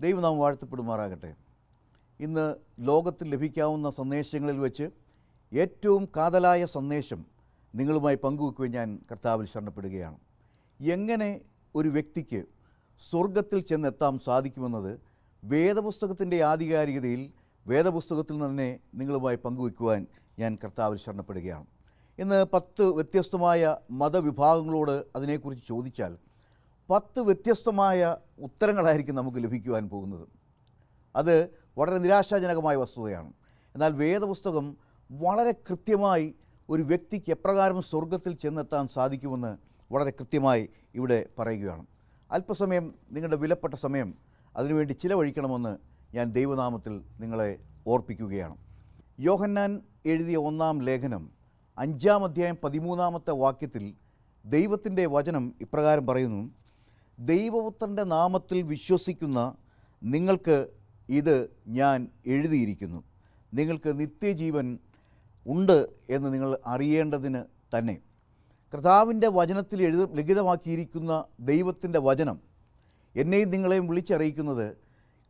ദൈവം നാം വാഴ്ത്തപ്പെടുമാറാകട്ടെ. ഇന്ന് ലോകത്തിൽ ലഭിക്കാവുന്ന സന്ദേശങ്ങളിൽ വെച്ച് ഏറ്റവും കാതലായ സന്ദേശം നിങ്ങളുമായി പങ്കുവെക്കുവാൻ ഞാൻ കർത്താവിൽ ശരണപ്പെടുകയാണ്. എങ്ങനെ ഒരു വ്യക്തിക്ക് സ്വർഗത്തിൽ ചെന്നെത്താൻ സാധിക്കുമെന്നത് വേദപുസ്തകത്തിന്റെ ആധികാരികതയിൽ വേദപുസ്തകത്തിൽ തന്നെ നിങ്ങളുമായി പങ്കുവെക്കുവാൻ ഞാൻ കർത്താവിൽ ശരണപ്പെടുകയാണ്. ഇന്ന് പത്ത് വ്യത്യസ്തമായ മതവിഭാഗങ്ങളോട് അതിനെക്കുറിച്ച് ചോദിച്ചാൽ പത്ത് വ്യത്യസ്തമായ ഉത്തരങ്ങളായിരിക്കും നമുക്ക് ലഭിക്കുവാൻ പോകുന്നത്. അത് വളരെ നിരാശാജനകമായ വസ്തുതയാണ്. എന്നാൽ വേദപുസ്തകം വളരെ കൃത്യമായി ഒരു വ്യക്തിക്ക് എപ്രകാരം സ്വർഗത്തിൽ ചെന്നെത്താൻ സാധിക്കുമെന്ന് വളരെ കൃത്യമായി ഇവിടെ പറയുകയാണ്. അല്പസമയം നിങ്ങളുടെ വിലപ്പെട്ട സമയം അതിനുവേണ്ടി ചിലവഴിക്കണമെന്ന് ഞാൻ ദൈവനാമത്തിൽ നിങ്ങളെ ഓർപ്പിക്കുകയാണ്. യോഹന്നാൻ എഴുതിയ ഒന്നാം ലേഖനം അഞ്ചാം അധ്യായം പതിമൂന്നാമത്തെ വാക്യത്തിൽ ദൈവത്തിന്റെ വചനം ഇപ്രകാരം പറയുന്നു ദൈവപുത്രന്റെ നാമത്തിൽ വിശ്വസിക്കുന്ന നിങ്ങൾക്ക് ഇത് ഞാൻ എഴുതിയിരിക്കുന്നു. നിങ്ങൾക്ക് നിത്യജീവൻ ഉണ്ട് എന്ന് നിങ്ങൾ അറിയേണ്ടതിന് തന്നെ. കർത്താവിന്റെ വചനത്തിൽ എഴുത ലിഖിതമാക്കിയിരിക്കുന്ന ദൈവത്തിന്റെ വചനം എന്നെയും നിങ്ങളെയും വിളിച്ചറിയിക്കുന്നത്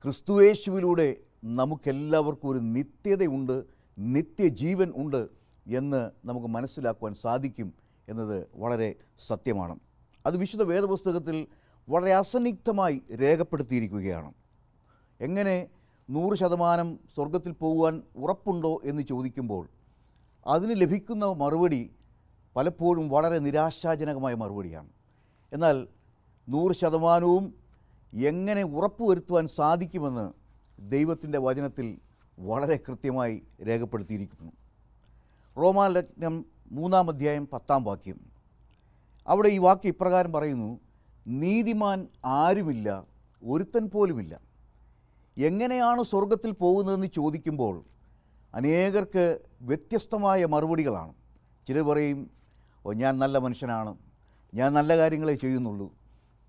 ക്രിസ്തുവേശുവിലൂടെ നമുക്കെല്ലാവർക്കും ഒരു നിത്യതയുണ്ട് നിത്യജീവൻ ഉണ്ട് എന്ന് നമുക്ക് മനസ്സിലാക്കുവാൻ സാധിക്കും എന്നത് വളരെ സത്യമാണ്. അത് വിശുദ്ധ വേദപുസ്തകത്തിൽ വളരെ അസന്നിഗ്ധമായി രേഖപ്പെടുത്തിയിരിക്കുകയാണ്. എങ്ങനെ നൂറ് ശതമാനം സ്വർഗത്തിൽ പോകുവാൻ ഉറപ്പുണ്ടോ എന്ന് ചോദിക്കുമ്പോൾ അതിന് ലഭിക്കുന്ന മറുപടി പലപ്പോഴും വളരെ നിരാശാജനകമായ മറുപടിയാണ്. എന്നാൽ നൂറ് ശതമാനവും എങ്ങനെ ഉറപ്പുവരുത്തുവാൻ സാധിക്കുമെന്ന് ദൈവത്തിന്റെ വചനത്തിൽ വളരെ കൃത്യമായി രേഖപ്പെടുത്തിയിരിക്കുന്നു. റോമാലഗ്നം മൂന്നാം അധ്യായം പത്താം വാക്യം. അവിടെ ഈ വാക്യം ഇപ്രകാരം പറയുന്നു നീതിമാൻ ആരുമില്ല ഒരുത്തൻ പോലുമില്ല. എങ്ങനെയാണ് സ്വർഗത്തിൽ പോകുന്നതെന്ന് ചോദിക്കുമ്പോൾ അനേകർക്ക് വ്യത്യസ്തമായ മറുപടികളാണ്. ചിലർ പറയും ഓ ഞാൻ നല്ല മനുഷ്യനാണ്. ഞാൻ നല്ല കാര്യങ്ങളെ ചെയ്യുന്നുള്ളൂ.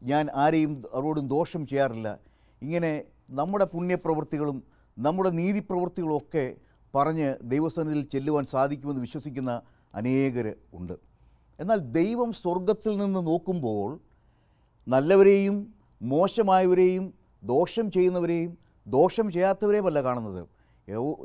ഞാൻ ആരെയും അവരോടും ദോഷം ചെയ്യാറില്ല. ഇങ്ങനെ നമ്മുടെ പുണ്യപ്രവൃത്തികളും നമ്മുടെ നീതിപ്രവൃത്തികളും ഒക്കെ പറഞ്ഞ് ദൈവസന്നിധിയിൽ ചെല്ലുവാൻ സാധിക്കുമെന്ന് വിശ്വസിക്കുന്ന അനേകർ ഉണ്ട്. എന്നാൽ ദൈവം സ്വർഗത്തിൽ നിന്ന് നോക്കുമ്പോൾ നല്ലവരെയും മോശമായവരെയും ദോഷം ചെയ്യുന്നവരെയും ദോഷം ചെയ്യാത്തവരെയുമല്ല കാണുന്നത്.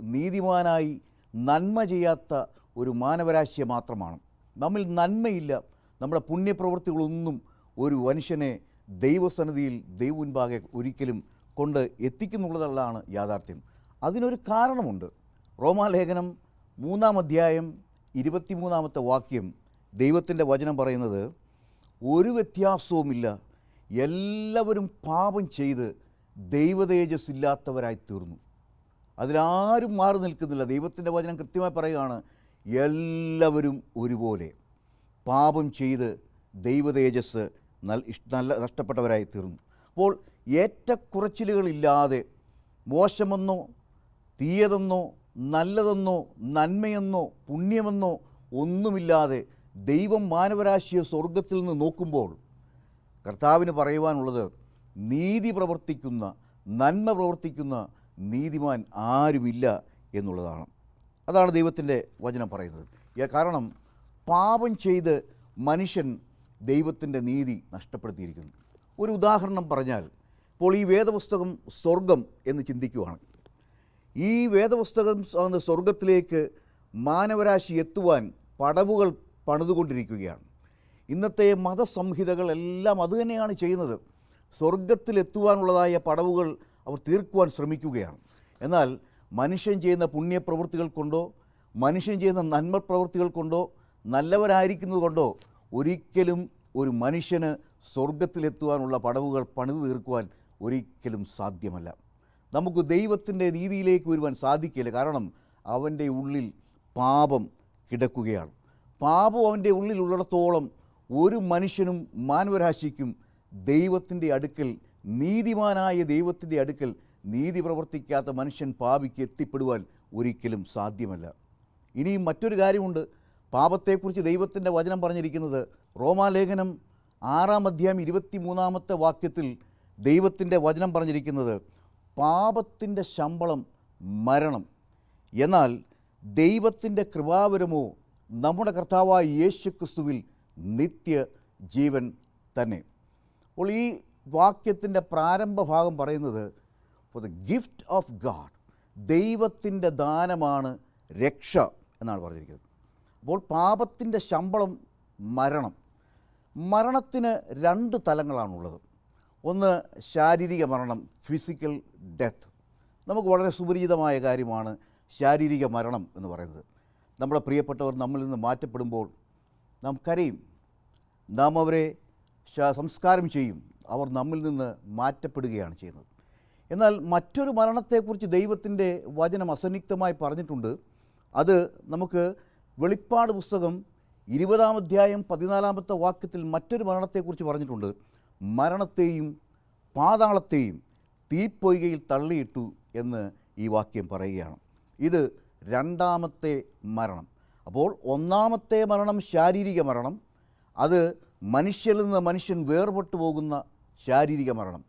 നീതിമാനായി നന്മ ചെയ്യാത്ത ഒരു മാനവരാശിയെ മാത്രമാണ്. നമ്മിൽ നന്മയില്ല. നമ്മുടെ പുണ്യപ്രവൃത്തികളൊന്നും ഒരു മനുഷ്യനെ ദൈവസന്നിധിയിൽ ദൈവമുൻപാകെ ഒരിക്കലും കൊണ്ട് എത്തിക്കുന്നുള്ളതാണ് യാഥാർത്ഥ്യം. അതിനൊരു കാരണമുണ്ട്. റോമാലേഖനം മൂന്നാം അധ്യായം ഇരുപത്തിമൂന്നാമത്തെ വാക്യം ദൈവത്തിന്റെ വചനം പറയുന്നത് ഒരു വ്യത്യാസവുമില്ല. എല്ലാവരും പാപം ചെയ്ത് ദൈവതേജസ് ഇല്ലാത്തവരായി തീർന്നു. അതിലാരും മാറി നിൽക്കുന്നില്ല. ദൈവത്തിന്റെ വചനം കൃത്യമായി പറയുകയാണ് എല്ലാവരും ഒരുപോലെ പാപം ചെയ്ത് ദൈവതേജസ് നല്ല നഷ്ടപ്പെട്ടവരായി തീർന്നു. അപ്പോൾ ഏറ്റക്കുറച്ചിലുകളില്ലാതെ മോശമെന്നോ തീയതെന്നോ നല്ലതെന്നോ നന്മയെന്നോ പുണ്യമെന്നോ ഒന്നുമില്ലാതെ ദൈവം മാനവരാശിയെ സ്വർഗത്തിൽ നിന്ന് നോക്കുമ്പോൾ കർത്താവിന് പറയുവാനുള്ളത് നീതി പ്രവർത്തിക്കുന്ന നന്മ പ്രവർത്തിക്കുന്ന നീതിമാൻ ആരുമില്ല എന്നുള്ളതാണ്. അതാണ് ദൈവത്തിന്റെ വചനം പറയുന്നത്. കാരണം പാപം ചെയ്ത് മനുഷ്യൻ ദൈവത്തിന്റെ നീതി നഷ്ടപ്പെടുത്തിയിരിക്കുന്നു. ഒരു ഉദാഹരണം പറഞ്ഞാൽ ഇപ്പോൾ ഈ വേദപുസ്തകം സ്വർഗം എന്ന് ചിന്തിക്കുകയാണ് ഈ വേദപുസ്തകം സ്വർഗത്തിലേക്ക് മാനവരാശി എത്തുവാൻ പടവുകൾ പണിതുകൊണ്ടിരിക്കുകയാണ്. ഇന്നത്തെ മതസംഹിതകളെല്ലാം അതുതന്നെയാണ് ചെയ്യുന്നത്. സ്വർഗത്തിലെത്തുവാനുള്ളതായ പടവുകൾ അവർ തീർക്കുവാൻ ശ്രമിക്കുകയാണ്. എന്നാൽ മനുഷ്യൻ ചെയ്യുന്ന പുണ്യപ്രവൃത്തികൾ കൊണ്ടോ മനുഷ്യൻ ചെയ്യുന്ന നന്മ പ്രവൃത്തികൾ കൊണ്ടോ നല്ലവരായിരിക്കുന്നത് കൊണ്ടോ ഒരിക്കലും ഒരു മനുഷ്യന് സ്വർഗത്തിലെത്തുവാനുള്ള പടവുകൾ പണിതു തീർക്കുവാൻ ഒരിക്കലും സാധ്യമല്ല. നമുക്ക് ദൈവത്തിന്റെ നീതിയിലേക്ക് വരുവാൻ സാധിക്കില്ല. കാരണം അവന്റെ ഉള്ളിൽ പാപം കിടക്കുകയാണ്. പാപം അവന്റെ ഉള്ളിലുള്ളിടത്തോളം ഒരു മനുഷ്യനും മാനവരാശിക്കും ദൈവത്തിന്റെ അടുക്കൽ നീതിമാനായ ദൈവത്തിന്റെ അടുക്കൽ നീതി പ്രവർത്തിക്കാത്ത മനുഷ്യൻ പാപിക്ക് എത്തിപ്പെടുവാൻ ഒരിക്കലും സാധ്യമല്ല. ഇനിയും മറ്റൊരു കാര്യമുണ്ട്. പാപത്തെക്കുറിച്ച് ദൈവത്തിന്റെ വചനം പറഞ്ഞിരിക്കുന്നത് റോമാലേഖനം ആറാം അധ്യായം ഇരുപത്തി മൂന്നാമത്തെ വാക്യത്തിൽ ദൈവത്തിന്റെ വചനം പറഞ്ഞിരിക്കുന്നത് പാപത്തിന്റെ ശമ്പളം മരണം. എന്നാൽ ദൈവത്തിന്റെ കൃപാവരമോ നമ്മുടെ കർത്താവായ യേശു ക്രിസ്തുവിൽ നിത്യ ജീവൻ തന്നെ. അപ്പോൾ ഈ വാക്യത്തിന്റെ പ്രാരംഭ ഭാഗം പറയുന്നത് for the gift of God ദൈവത്തിന്റെ ദാനമാണ് രക്ഷ എന്നാണ് പറഞ്ഞിരിക്കുന്നത്. അപ്പോൾ പാപത്തിന്റെ ശമ്പളം മരണം. മരണത്തിന് രണ്ട് തലങ്ങളാണുള്ളത്. ഒന്ന് ശാരീരിക മരണം ഫിസിക്കൽ ഡെത്ത് നമുക്ക് വളരെ സുപരിചിതമായ കാര്യമാണ് ശാരീരിക മരണം എന്ന് പറയുന്നത്. നമ്മുടെ പ്രിയപ്പെട്ടവർ നമ്മളിൽ നിന്ന് മാറ്റപ്പെടുമ്പോൾ നാം കരയും. നാം അവരെ സംസ്കാരം ചെയ്യും. അവർ നമ്മിൽ നിന്ന് മാറ്റപ്പെടുകയാണ് ചെയ്യുന്നത്. എന്നാൽ മറ്റൊരു മരണത്തെക്കുറിച്ച് ദൈവത്തിന്റെ വചനം അസന്നിഗ്ധമായി പറഞ്ഞിട്ടുണ്ട്. അത് നമുക്ക് വെളിപ്പാട് പുസ്തകം ഇരുപതാം അധ്യായം പതിനാലാമത്തെ വാക്യത്തിൽ മറ്റൊരു മരണത്തെക്കുറിച്ച് പറഞ്ഞിട്ടുണ്ട്. മരണത്തെയും പാതാളത്തെയും തീപ്പൊയ്കയിൽ തള്ളിയിട്ടു എന്ന് ഈ വാക്യം പറയുകയാണ്. ഇത് രണ്ടാമത്തെ മരണം. അപ്പോൾ ഒന്നാമത്തെ മരണം ശാരീരിക മരണം അത് മനുഷ്യരിൽ നിന്ന് മനുഷ്യൻ വേർപെട്ടു പോകുന്ന ശാരീരിക മരണം.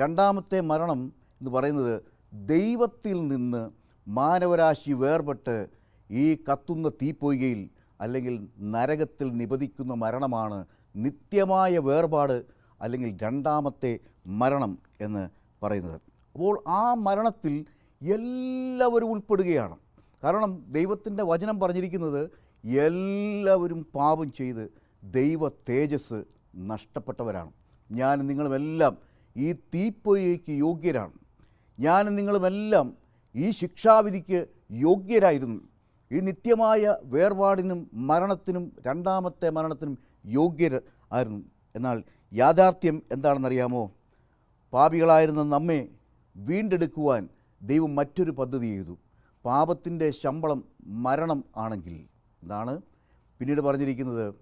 രണ്ടാമത്തെ മരണം എന്ന് പറയുന്നത് ദൈവത്തിൽ നിന്ന് മാനവരാശി വേർപെട്ട് ഈ കത്തുന്ന തീപ്പൊയ്കയിൽ അല്ലെങ്കിൽ നരകത്തിൽ നിപതിക്കുന്ന മരണമാണ് നിത്യമായ വേർപാട് അല്ലെങ്കിൽ രണ്ടാമത്തെ മരണം എന്ന് പറയുന്നത്. അപ്പോൾ ആ മരണത്തിൽ എല്ലാവരും ഉൾപ്പെടുകയാണ്. കാരണം ദൈവത്തിന്റെ വചനം പറഞ്ഞിരിക്കുന്നത് എല്ലാവരും പാപം ചെയ്ത് ദൈവ തേജസ് നഷ്ടപ്പെട്ടവരാണ്. ഞാൻ നിങ്ങളുമെല്ലാം ഈ തീപ്പൊയ്ക്ക് യോഗ്യരാണ്. ഞാൻ നിങ്ങളുമെല്ലാം ഈ ശിക്ഷാവിധിക്ക് യോഗ്യരായിരുന്നു. ഈ നിത്യമായ വേർപാടിനും മരണത്തിനും രണ്ടാമത്തെ മരണത്തിനും യോഗ്യർ ആയിരുന്നു. എന്നാൽ യാഥാർത്ഥ്യം എന്താണെന്നറിയാമോ? പാപികളായിരുന്ന നമ്മെ വീണ്ടെടുക്കുവാൻ ദൈവം മറ്റൊരു പദ്ധതി ചെയ്തു. പാപത്തിന്റെ ശമ്പളം മരണം ആണെങ്കിൽ ഇതാണ് പിന്നീട് പറഞ്ഞിരിക്കുന്നത്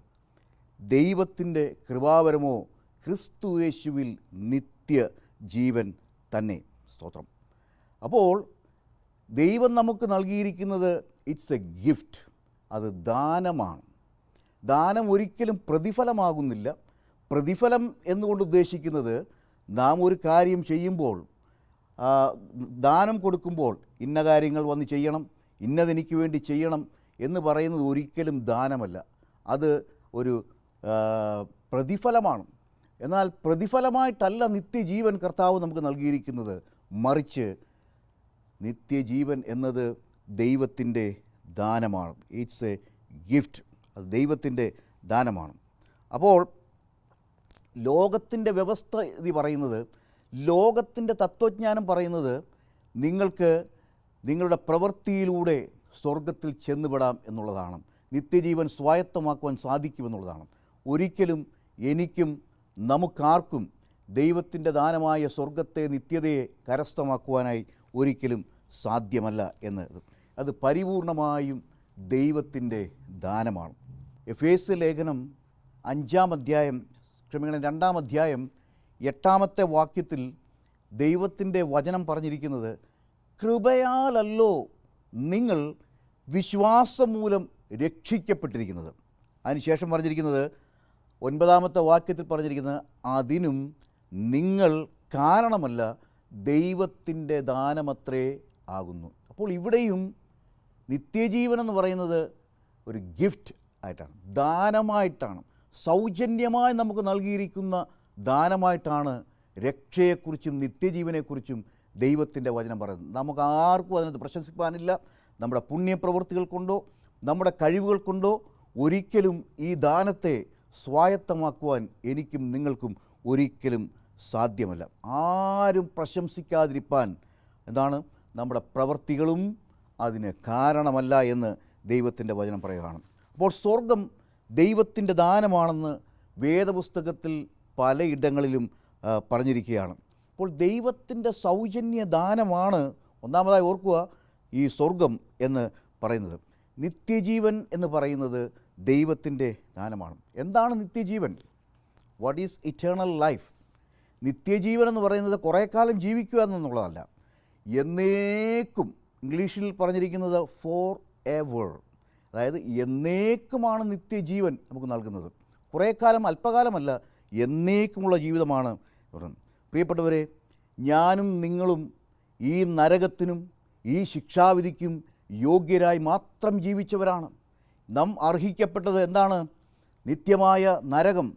ദൈവത്തിന്റെ കൃപാവരമോ ക്രിസ്തു യേശുവിൽ നിത്യ ജീവൻ തന്നെ. സ്തോത്രം. അപ്പോൾ ദൈവം നമുക്ക് നൽകിയിരിക്കുന്നത് ഇറ്റ്സ് എ ഗിഫ്റ്റ്. അത് ദാനമാണ്. ദാനം ഒരിക്കലും പ്രതിഫലമാകുന്നില്ല. പ്രതിഫലം എന്നുകൊണ്ട് ഉദ്ദേശിക്കുന്നത് നാം ഒരു കാര്യം ചെയ്യുമ്പോൾ ദാനം കൊടുക്കുമ്പോൾ ഇന്ന കാര്യങ്ങൾ വന്ന് ചെയ്യണം ഇന്നതെനിക്ക് വേണ്ടി ചെയ്യണം എന്ന് പറയുന്നത് ഒരിക്കലും ദാനമല്ല. അത് ഒരു പ്രതിഫലമാണ്. എന്നാൽ പ്രതിഫലമായിട്ടല്ല നിത്യജീവൻ കർത്താവ് നമുക്ക് നൽകിയിരിക്കുന്നത്. മറിച്ച് നിത്യജീവൻ എന്നത് ദൈവത്തിന്റെ ദാനമാണ്. ഇറ്റ്സ് എ ഗിഫ്റ്റ് അത് ദൈവത്തിന്റെ ദാനമാണ്. അപ്പോൾ ലോകത്തിന്റെ വ്യവസ്ഥ ഇത് പറയുന്നത് ലോകത്തിന്റെ തത്വജ്ഞാനം പറയുന്നത് നിങ്ങൾക്ക് നിങ്ങളുടെ പ്രവൃത്തിയിലൂടെ സ്വർഗത്തിൽ ചെന്നുപെടാം എന്നുള്ളതാണ്. നിത്യജീവൻ സ്വായത്തമാക്കുവാൻ സാധിക്കുമെന്നുള്ളതാണ്. ഒരിക്കലും എനിക്കും നമുക്കാർക്കും ദൈവത്തിന്റെ ദാനമായ സ്വർഗത്തെ നിത്യതയെ കരസ്ഥമാക്കുവാനായി ഒരിക്കലും സാധ്യമല്ല എന്ന് അത് പരിപൂർണമായും ദൈവത്തിന്റെ ദാനമാണ്. എഫ് ലേഖനം അഞ്ചാം അധ്യായം ക്ഷമിക്കണം രണ്ടാം അധ്യായം എട്ടാമത്തെ വാക്യത്തിൽ ദൈവത്തിന്റെ വചനം പറഞ്ഞിരിക്കുന്നത് കൃപയാലല്ലോ നിങ്ങൾ വിശ്വാസം മൂലം രക്ഷിക്കപ്പെട്ടിരിക്കുന്നത്. അതിനുശേഷം പറഞ്ഞിരിക്കുന്നത് ഒൻപതാമത്തെ വാക്യത്തിൽ പറഞ്ഞിരിക്കുന്നത് അതിനും നിങ്ങൾ കാരണമല്ല ദൈവത്തിന്റെ ദാനമത്രേ ആകുന്നു. അപ്പോൾ ഇവിടെയും നിത്യജീവൻ എന്ന് പറയുന്നത് ഒരു ഗിഫ്റ്റ് ആയിട്ടാണ് ദാനമായിട്ടാണ് സൗജന്യമായി നമുക്ക് നൽകിയിരിക്കുന്ന ദാനമായിട്ടാണ് രക്ഷയെക്കുറിച്ചും നിത്യജീവനെക്കുറിച്ചും ദൈവത്തിന്റെ വചനം പറയുന്നത്. നമുക്ക് ആർക്കും അതിനകത്ത് പ്രശംസിപ്പാനില്ല. നമ്മുടെ പുണ്യപ്രവൃത്തികൾ കൊണ്ടോ നമ്മുടെ കഴിവുകൾ കൊണ്ടോ ഒരിക്കലും ഈ ദാനത്തെ സ്വായത്തമാക്കുവാൻ എനിക്കും നിങ്ങൾക്കും ഒരിക്കലും സാധ്യമല്ല. ആരും പ്രശംസിക്കാതിരിപ്പാൻ എന്താണ്? നമ്മുടെ പ്രവൃത്തികളും അതിന് കാരണമല്ല എന്ന് ദൈവത്തിന്റെ വചനം പറയുകയാണ്. അപ്പോൾ സ്വർഗം ദൈവത്തിന്റെ ദാനമാണെന്ന് വേദപുസ്തകത്തിൽ പലയിടങ്ങളിലും പറഞ്ഞിരിക്കുകയാണ്. അപ്പോൾ ദൈവത്തിന്റെ സൗജന്യ ദാനമാണ് ഒന്നാമതായി ഓർക്കുക ഈ സ്വർഗം എന്ന് പറയുന്നത്. നിത്യജീവൻ എന്ന് പറയുന്നത് ദൈവത്തിന്റെ ദാനമാണ്. എന്താണ് നിത്യജീവൻ? വാട്ട് ഈസ് ഇറ്റേണൽ ലൈഫ് നിത്യജീവൻ എന്ന് പറയുന്നത് കുറേ കാലം ജീവിക്കുക എന്നുള്ളതല്ല. എന്നേക്കും ഇംഗ്ലീഷിൽ പറഞ്ഞിരിക്കുന്നത് ഫോർ എവർ അതായത് എന്നേക്കുമാണ് നിത്യജീവൻ നമുക്ക് നൽകുന്നത്. കുറേ കാലം അല്പകാലമല്ല എന്നേക്കുമുള്ള ജീവിതമാണ് പ്രിയപ്പെട്ടവരെ ഞാനും നിങ്ങളും ഈ നരകത്തിനും ഈ ശിക്ഷാവിധിക്കും യോഗ്യരായി മാത്രം ജീവിച്ചവരാണ്. നാം അർഹിക്കപ്പെട്ടത് എന്താണ്? നിത്യമായ നരകം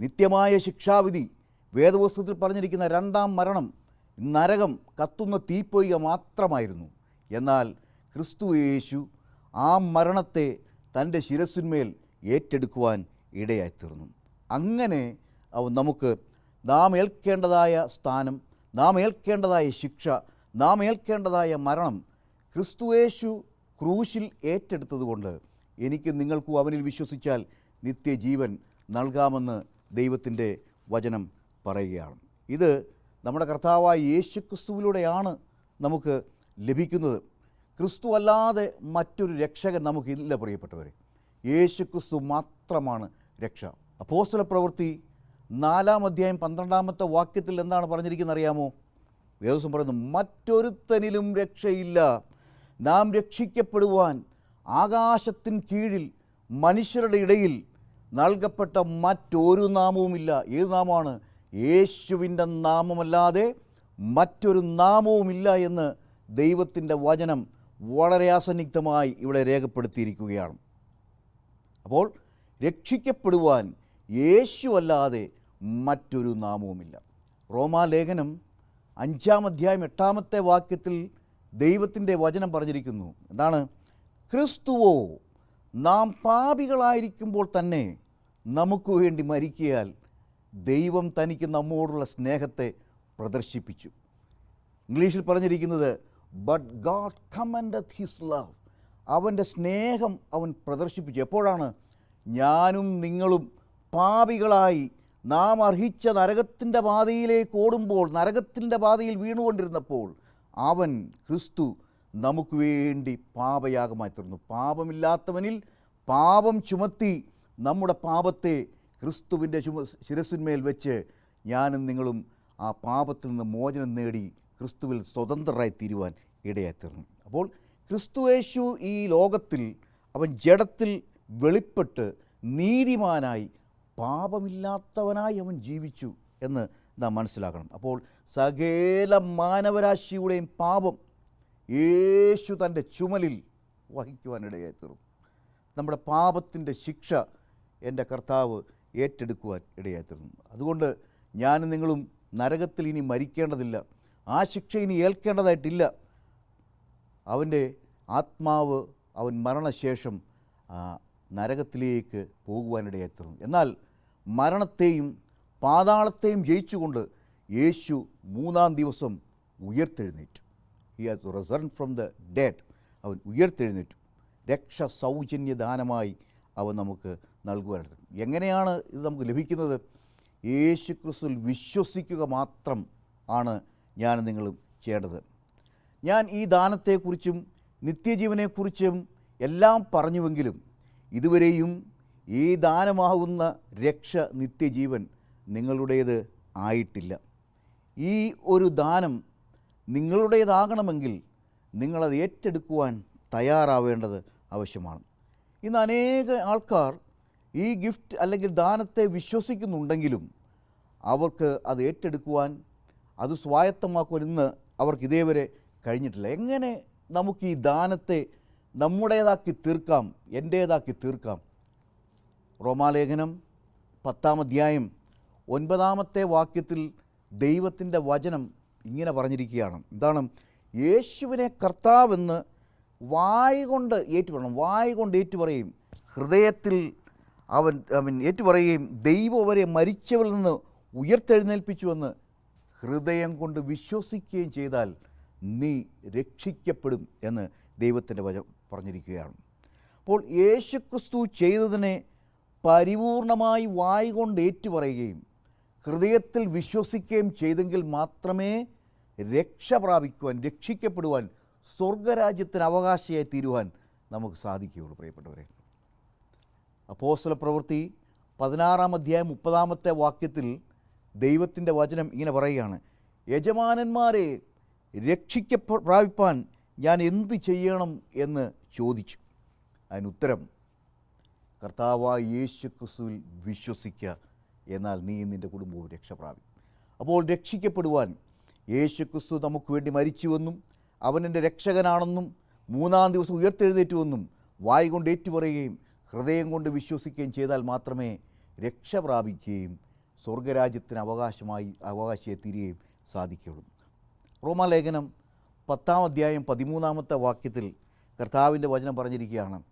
നിത്യമായ ശിക്ഷാവിധി. വേദപുസ്തകത്തിൽ പറഞ്ഞിരിക്കുന്ന രണ്ടാം മരണം നരകം കത്തുന്ന തീപ്പൊയ്ക മാത്രമായിരുന്നു. എന്നാൽ ക്രിസ്തു യേശു ആ മരണത്തെ തന്റെ ശിരസിന്മേൽ ഏറ്റെടുക്കുവാൻ ഇടയായിത്തീർന്നു. അങ്ങനെ നമുക്ക് നാം ഏൽക്കേണ്ടതായ സ്ഥാനം നാം ഏൽക്കേണ്ടതായ ശിക്ഷ നാം ഏൽക്കേണ്ടതായ മരണം ക്രിസ്തുവേശു ക്രൂശിൽ ഏറ്റെടുത്തതുകൊണ്ട് എനിക്ക് നിങ്ങൾക്കും അവനിൽ വിശ്വസിച്ചാൽ നിത്യജീവൻ നൽകാമെന്ന് ദൈവത്തിന്റെ വചനം പറയുകയാണ്. ഇത് നമ്മുടെ കർത്താവായ യേശു ക്രിസ്തുവിലൂടെയാണ് നമുക്ക് ലഭിക്കുന്നത്. ക്രിസ്തു അല്ലാതെ മറ്റൊരു രക്ഷകൻ നമുക്കില്ല പ്രിയപ്പെട്ടവരെ. യേശു ക്രിസ്തു മാത്രമാണ് രക്ഷ. അപ്പോസ്തല പ്രവൃത്തി നാലാം അധ്യായം പന്ത്രണ്ടാമത്തെ വാക്യത്തിൽ എന്താണ് പറഞ്ഞിരിക്കുന്നത് അറിയാമോ? വേദസം പറയുന്നു മറ്റൊരുത്തനിലും രക്ഷയില്ല. നാം രക്ഷിക്കപ്പെടുവാൻ ആകാശത്തിൻ കീഴിൽ മനുഷ്യരുടെ ഇടയിൽ നൽകപ്പെട്ട മറ്റൊരു നാമവുമില്ല ഏത് നാമമാണ്? യേശുവിന്റെ നാമമല്ലാതെ മറ്റൊരു നാമവുമില്ല എന്ന് ദൈവത്തിന്റെ വചനം വളരെ അസന്നിഗ്ധമായി ഇവിടെ രേഖപ്പെടുത്തിയിരിക്കുകയാണ്. അപ്പോൾ രക്ഷിക്കപ്പെടുവാൻ യേശു അല്ലാതെ മറ്റൊരു നാമവുമില്ല. റോമാലേഖനം അഞ്ചാം അധ്യായം എട്ടാമത്തെ വാക്യത്തിൽ ദൈവത്തിന്റെ വചനം പറഞ്ഞിരിക്കുന്നു. എന്താണ്? ക്രിസ്തുവോ നാം പാപികളായിരിക്കുമ്പോൾ തന്നെ നമുക്ക് വേണ്ടി മരിക്കിയാൽ ദൈവം തനിക്ക് നമ്മോടുള്ള സ്നേഹത്തെ പ്രദർശിപ്പിച്ചു. ഇംഗ്ലീഷിൽ പറഞ്ഞിരിക്കുന്നത് but God commendeth his love അവന്റെ സ്നേഹം അവൻ പ്രദർശിപ്പിച്ചു. എപ്പോഴാണ്? ഞാനും നിങ്ങളും പാപികളായി നാം അർഹിച്ച നരകത്തിന്റെ പാതയിലേക്ക് ഓടുമ്പോൾ നരകത്തിന്റെ പാതയിൽ വീണുകൊണ്ടിരുന്നപ്പോൾ അവൻ ക്രിസ്തു നമുക്ക് വേണ്ടി പാപയാഗമായി തീർന്നു. പാപമില്ലാത്തവനിൽ പാപം ചുമത്തി നമ്മുടെ പാപത്തെ ക്രിസ്തുവിന്റെ ചുമ ശിരസിന്മേൽ വെച്ച് ഞാനും നിങ്ങളും ആ പാപത്തിൽ നിന്ന് മോചനം നേടി ക്രിസ്തുവിൽ സ്വതന്ത്രരായി തീരുവാൻ ഇടയായിത്തീർന്നു അപ്പോൾ ക്രിസ്തുവേശു ഈ ലോകത്തിൽ അവൻ ജഡത്തിൽ വെളിപ്പെട്ട് നീതിമാനായി പാപമില്ലാത്തവനായി അവൻ ജീവിച്ചു എന്ന് നാം മനസ്സിലാക്കണം. അപ്പോൾ സകേല മാനവരാശിയുടെയും പാപം യേശു തന്റെ ചുമലിൽ വഹിക്കുവാനിടയായി തീർന്നു. നമ്മുടെ പാപത്തിന്റെ ശിക്ഷ എന്റെ കർത്താവ് ഏറ്റെടുക്കുവാൻ ഇടയായി തീർന്നു. അതുകൊണ്ട് ഞാനും നിങ്ങളും നരകത്തിൽ ഇനി മരിക്കേണ്ടതില്ല. ആ ശിക്ഷ ഇനി ഏൽക്കേണ്ടതായിട്ടില്ല. അവന്റെ ആത്മാവ് അവൻ മരണശേഷം നരകത്തിലേക്ക് പോകുവാനിടയായി തീർന്നു. എന്നാൽ മരണത്തെയും പാതാളത്തെയും ജയിച്ചുകൊണ്ട് യേശു മൂന്നാം ദിവസം ഉയർത്തെഴുന്നേറ്റു. He has risen from the dead അവൻ ഉയർത്തെഴുന്നേറ്റു. രക്ഷ സൗജന്യ ദാനമായി അവൻ നമുക്ക് നൽകുവാനായിട്ട് എങ്ങനെയാണ് ഇത് നമുക്ക് ലഭിക്കുന്നത്? യേശു ക്രിസ്തുവിൽ വിശ്വസിക്കുക മാത്രം ആണ് ഞാൻ നിങ്ങളും ചെയ്യേണ്ടത്. ഞാൻ ഈ ദാനത്തെക്കുറിച്ചും നിത്യജീവനെക്കുറിച്ചും എല്ലാം പറഞ്ഞുവെങ്കിലും ഇതുവരെയും ഈ ദാനമാകുന്ന രക്ഷ നിത്യജീവൻ നിങ്ങളുടേത് ആയിട്ടില്ല. ഈ ഒരു ദാനം നിങ്ങളുടേതാകണമെങ്കിൽ നിങ്ങളത് ഏറ്റെടുക്കുവാൻ തയ്യാറാവേണ്ടത് ആവശ്യമാണ്. ഇന്ന് അനേക ആൾക്കാർ ഈ ഗിഫ്റ്റ് അല്ലെങ്കിൽ ദാനത്തെ വിശ്വസിക്കുന്നുണ്ടെങ്കിലും അവർക്ക് അത് ഏറ്റെടുക്കുവാൻ അത് സ്വായത്തമാക്കുവാൻ ഇന്ന് അവർക്ക് ഇതേവരെ കഴിഞ്ഞിട്ടില്ല. എങ്ങനെ നമുക്ക് ഈ ദാനത്തെ നമ്മുടേതാക്കി തീർക്കാം എന്റേതാക്കി തീർക്കാം റോമാലേഖനം പത്താം അധ്യായം ഒൻപതാമത്തെ വാക്യത്തിൽ ദൈവത്തിന്റെ വചനം ഇങ്ങനെ പറഞ്ഞിരിക്കുകയാണ്. എന്താണ്? യേശുവിനെ കർത്താവെന്ന് വായ് കൊണ്ട് ഏറ്റുപറയണം. വായ് കൊണ്ട് ഏറ്റുപറയും. ഹൃദയത്തിൽ അവൻ അവൻ ഏറ്റുപറയുകയും ദൈവം അവരെ മരിച്ചവരിൽ നിന്ന് ഉയർത്തെഴുന്നേൽപ്പിച്ചുവെന്ന് ഹൃദയം കൊണ്ട് വിശ്വസിക്കുകയും ചെയ്താൽ നീ രക്ഷിക്കപ്പെടും എന്ന് ദൈവത്തിന്റെ വചനം പറഞ്ഞിരിക്കുകയാണ്. അപ്പോൾ യേശുക്രിസ്തു ചെയ്തതിനെ പരിപൂർണമായി വായ് കൊണ്ട് ഏറ്റുപറയുകയും ഹൃദയത്തിൽ വിശ്വസിക്കുകയും ചെയ്തെങ്കിൽ മാത്രമേ രക്ഷ പ്രാപിക്കുവാൻ രക്ഷിക്കപ്പെടുവാൻ സ്വർഗരാജ്യത്തിന് അവകാശിയായി തീരുവാൻ നമുക്ക് സാധിക്കുകയുള്ളൂ പ്രിയപ്പെട്ടവരെ. അപ്പോസ്തല പ്രവൃത്തി പതിനാറാം അധ്യായം മുപ്പതാമത്തെ വാക്യത്തിൽ ദൈവത്തിന്റെ വചനം ഇങ്ങനെ പറയുകയാണ് യജമാനന്മാരെ രക്ഷിക്ക പ്രാപിപ്പാൻ ഞാൻ എന്ത് ചെയ്യണം? എന്ന് ചോദിച്ചു. അതിനുത്തരം കർത്താവായ യേശു ക്രിസ്തുവിൽ വിശ്വസിക്കുക. എന്നാൽ നീ നിന്റെ കുടുംബവും രക്ഷ പ്രാപിക്കും അപ്പോൾ രക്ഷിക്കപ്പെടുവാൻ യേശു ക്രിസ്തു നമുക്ക് വേണ്ടി മരിച്ചുവെന്നും അവൻ എന്റെ രക്ഷകനാണെന്നും മൂന്നാം ദിവസം ഉയർത്തെഴുന്നേറ്റുവെന്നും വായ് കൊണ്ട് ഏറ്റുപറയുകയും ഹൃദയം കൊണ്ട് വിശ്വസിക്കുകയും ചെയ്താൽ മാത്രമേ രക്ഷ പ്രാപിക്കുകയും സ്വർഗരാജ്യത്തിന് അവകാശമായി അവകാശിയെ തീരുകയും സാധിക്കുകയുള്ളൂ. റോമാലേഖനം പത്താം അധ്യായം പതിമൂന്നാമത്തെ വാക്യത്തിൽ കർത്താവിന്റെ വചനം പറഞ്ഞിരിക്കുകയാണ്.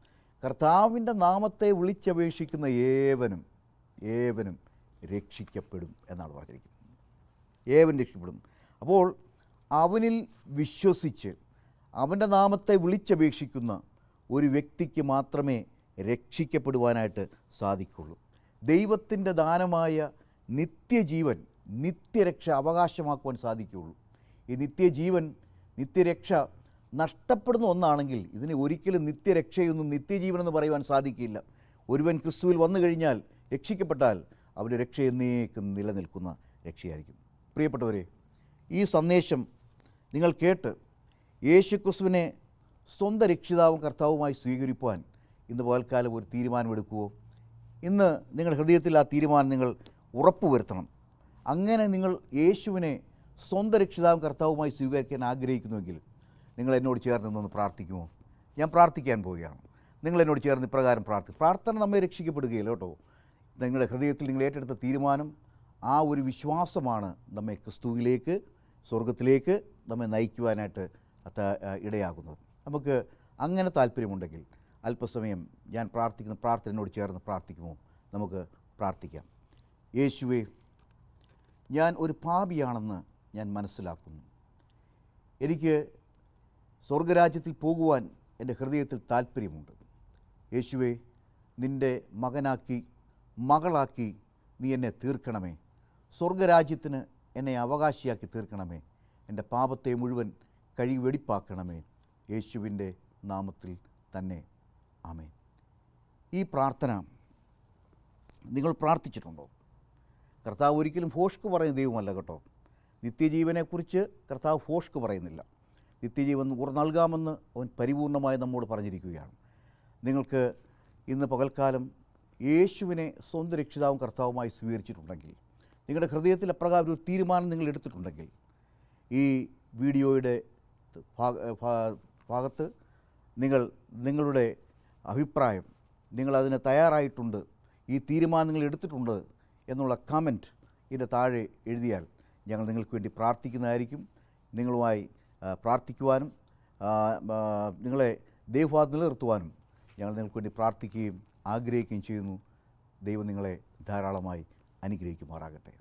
കർത്താവിന്റെ നാമത്തെ വിളിച്ചപേക്ഷിക്കുന്ന ഏവനും ഏവനും രക്ഷിക്കപ്പെടും എന്നാണ് പറഞ്ഞിരിക്കുന്നത്. ഏവൻ രക്ഷിക്കപ്പെടും. അപ്പോൾ അവനിൽ വിശ്വസിച്ച് അവന്റെ നാമത്തെ വിളിച്ചപേക്ഷിക്കുന്ന ഒരു വ്യക്തിക്ക് മാത്രമേ രക്ഷിക്കപ്പെടുവാനായിട്ട് സാധിക്കുള്ളൂ ദൈവത്തിന്റെ ദാനമായ നിത്യജീവൻ നിത്യരക്ഷ അവകാശമാക്കുവാൻ സാധിക്കുകയുള്ളൂ. ഈ നിത്യജീവൻ നിത്യരക്ഷ നഷ്ടപ്പെടുന്ന ഒന്നാണെങ്കിൽ ഇതിനെ ഒരിക്കലും നിത്യരക്ഷയൊന്നും നിത്യജീവനെന്ന് പറയുവാൻ സാധിക്കില്ല. ഒരുവൻ ക്രിസ്തുവിൽ വന്നു കഴിഞ്ഞാൽ രക്ഷിക്കപ്പെട്ടാൽ അവന്റെ രക്ഷ എന്നേക്കും നിലനിൽക്കുന്ന രക്ഷയായിരിക്കും. പ്രിയപ്പെട്ടവരെ ഈ സന്ദേശം നിങ്ങൾ കേട്ട് യേശു ക്രിസ്തുവിനെ സ്വന്തം രക്ഷിതാവും കർത്താവുമായി സ്വീകരിക്കുവാൻ ഇന്ന് പകൽക്കാലം ഒരു തീരുമാനമെടുക്കുവോ? ഇന്ന് നിങ്ങളുടെ ഹൃദയത്തിൽ ആ തീരുമാനം നിങ്ങൾ ഉറപ്പുവരുത്തണം. അങ്ങനെ നിങ്ങൾ യേശുവിനെ സ്വന്തം രക്ഷിതാവും കർത്താവുമായി സ്വീകരിക്കാൻ ആഗ്രഹിക്കുന്നുവെങ്കിൽ നിങ്ങൾ എന്നോട് ചേർന്ന് നിന്ന് പ്രാർത്ഥിക്കുമോ? ഞാൻ പ്രാർത്ഥിക്കാൻ പോവുകയാണ്. നിങ്ങൾ എന്നോട് ചേർന്ന് ഇപ്രകാരം പ്രാർത്ഥിക്കും പ്രാർത്ഥന നമ്മെ രക്ഷിക്കപ്പെടുകയില്ല കേട്ടോ. നിങ്ങളുടെ ഹൃദയത്തിൽ നിങ്ങൾ ഏറ്റെടുത്ത തീരുമാനം ആ ഒരു വിശ്വാസമാണ് നമ്മെ ക്രിസ്തുവിലേക്ക് സ്വർഗത്തിലേക്ക് നമ്മെ നയിക്കുവാനായിട്ട് ഇടയാകുന്നത്. നമുക്ക് അങ്ങനെ താല്പര്യമുണ്ടെങ്കിൽ അല്പസമയം ഞാൻ പ്രാർത്ഥിക്കുന്ന പ്രാർത്ഥനയോട് ചേർന്ന് പ്രാർത്ഥിക്കുമോ? നമുക്ക് പ്രാർത്ഥിക്കാം. യേശുവേ ഞാൻ ഒരു പാപിയാണെന്ന് ഞാൻ മനസ്സിലാക്കുന്നു. എനിക്ക് സ്വർഗരാജ്യത്തിൽ പോകുവാൻ എന്റെ ഹൃദയത്തിൽ താല്പര്യമുണ്ട് യേശുവേ നിന്റെ മകനാക്കി മകളാക്കി നീ എന്നെ തീർക്കണമേ. സ്വർഗരാജ്യത്തിന് എന്നെ അവകാശിയാക്കി തീർക്കണമേ. എന്റെ പാപത്തെ മുഴുവൻ കഴിവെടിപ്പാക്കണമേ. യേശുവിന്റെ നാമത്തിൽ തന്നെ. ആമേൻ. ഈ പ്രാർത്ഥന നിങ്ങൾ പ്രാർത്ഥിച്ചിട്ടുണ്ടോ? കർത്താവ് ഒരിക്കലും ഫോഷ്ക്ക് പറയുന്ന ദൈവമല്ല കേട്ടോ. നിത്യജീവനെക്കുറിച്ച് കർത്താവ് ഫോഷ്ക്ക് പറയുന്നില്ല. നിത്യജീവൻ നൽകാമെന്ന് അവൻ പരിപൂർണമായി നമ്മോട് പറഞ്ഞിരിക്കുകയാണ്. നിങ്ങൾക്ക് ഇന്ന് പകൽക്കാലം യേശുവിനെ സ്വന്തം രക്ഷിതാവും കർത്താവുമായി സ്വീകരിച്ചിട്ടുണ്ടെങ്കിൽ നിങ്ങളുടെ ഹൃദയത്തിൽ അപ്രകാരം ഒരു തീരുമാനം നിങ്ങൾ എടുത്തിട്ടുണ്ടെങ്കിൽ ഈ വീഡിയോയുടെ ഭാഗത്ത് നിങ്ങൾ നിങ്ങളുടെ അഭിപ്രായം നിങ്ങളതിന് തയ്യാറായിട്ടുണ്ട് ഈ തീരുമാനം നിങ്ങൾ എടുത്തിട്ടുണ്ട് എന്നുള്ള കമന്റ് ഇതിന്റെ താഴെ എഴുതിയാൽ ഞങ്ങൾ നിങ്ങൾക്ക് വേണ്ടി പ്രാർത്ഥിക്കുന്നതായിരിക്കും. നിങ്ങളുമായി പ്രാർത്ഥിക്കുവാനും നിങ്ങളെ ദൈവഭാഗത്ത് നിലനിർത്തുവാനും ഞങ്ങൾ നിങ്ങൾക്ക് വേണ്ടി പ്രാർത്ഥിക്കുകയും ആഗ്രഹിക്കുകയും ചെയ്യുന്നു. ദൈവം നിങ്ങളെ ധാരാളമായി അനുഗ്രഹിക്കുമാറാകട്ടെ.